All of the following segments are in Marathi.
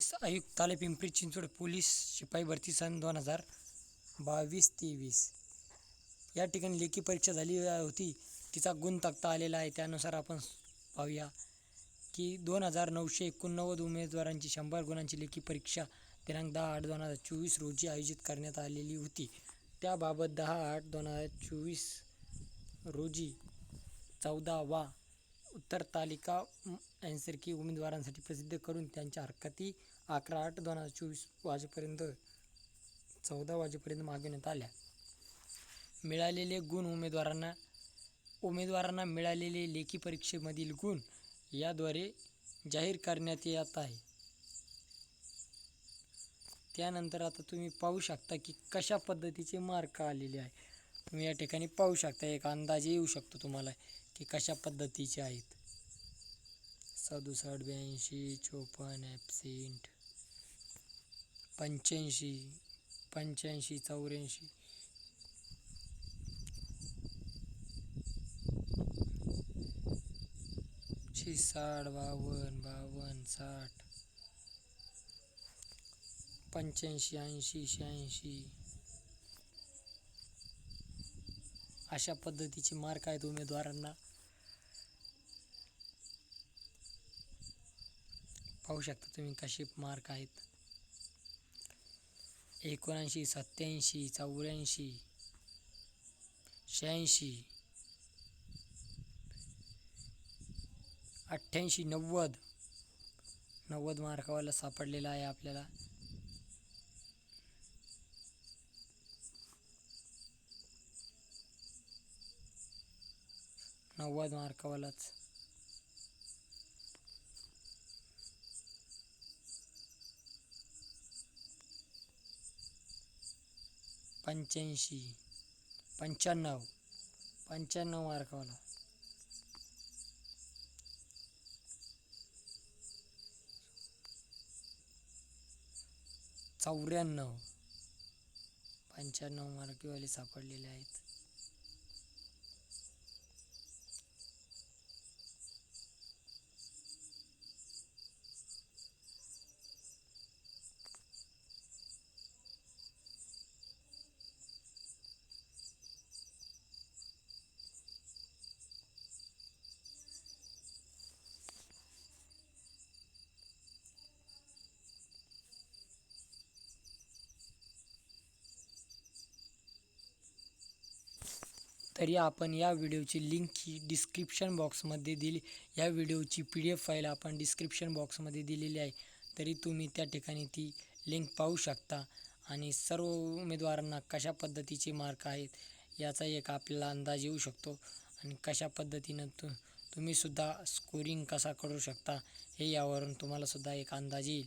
आयुक्तालय पिंपरी चिंचवड पोलीस शिपाई भरती सन दोन हजार बावीस तेवीस. या ठिकाणी लेखी परीक्षा झाली होती. तिचा गुण तक्ता आलेला आहे. त्यानुसार आपण पाहूया की दोन हजार नऊशे एकोणनव्वद उमेदवारांची शंभर गुणांची लेखी परीक्षा दिनांक दहा आठ दोन हजार चोवीस रोजी आयोजित करण्यात आलेली होती. त्याबाबत दहा आठ दोन हजार चोवीस रोजी चौदा वा उत्तर तालिका यांसारखी उमेदवारांसाठी प्रसिद्ध करून त्यांच्या हरकती अकरा आठ दोन हजार चोवीस वाजेपर्यंत चौदा वाजेपर्यंत मागवण्यात आल्या. मिळालेले गुण उमेदवारांना उमेदवारांना मिळालेले लेखी परीक्षेमधील गुण याद्वारे जाहीर करण्यात येत आहे. त्यानंतर आता तुम्ही पाहू शकता की कशा पद्धतीचे मार्क आलेले आहे. तुम्ही या ठिकाणी पाहू शकता एक अंदाज येऊ शकतो तुम्हाला. की कशा पद्धतीचे आहेत? सदुसष्ट ब्याऐंशी चोपन्न ॲबसेंट पंच्याऐंशी पंच्याऐंशी चौऱ्याऐंशी. साठ बावन्न बावन्न साठ पंच्याऐंशी ऐंशी शहाऐंशी. अशा पद्धतीचे मार्क आहेत उमेदवारांना. पाहू शकता तुम्ही कसे मार्क आहेत. एकोणऐंशी सत्याऐंशी चौऱ्याऐंशी शहाऐंशी अठ्ठ्याऐंशी नव्वद. नव्वद मार्कावाला सापडलेला आहे आपल्याला. नव्वद मार्कावालाच पंच्याऐंशी पंच्याण्णव पंच्याण्णव मार्कावाला चौऱ्याण्णव पंच्याण्णव मार्केवाले सापडलेले आहेत. तरी आपण या व्हिडिओची लिंक ही डिस्क्रिप्शन बॉक्समध्ये दिली. या व्हिडिओची पी डी एफ फाईल आपण डिस्क्रिप्शन बॉक्समध्ये दिलेली आहे. तरी तुम्ही त्या ठिकाणी ती लिंक पाहू शकता. आणि सर्व उमेदवारांना कशा पद्धतीचे मार्क आहेत याचा एक आपल्याला अंदाज येऊ शकतो. आणि कशा पद्धतीनं तु तुम्हीसुद्धा स्कोरिंग कसा करू शकता हे यावरून तुम्हालासुद्धा एक अंदाज येईल.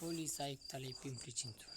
पोलीस आयुक्तालय पिंपरी चिंचवड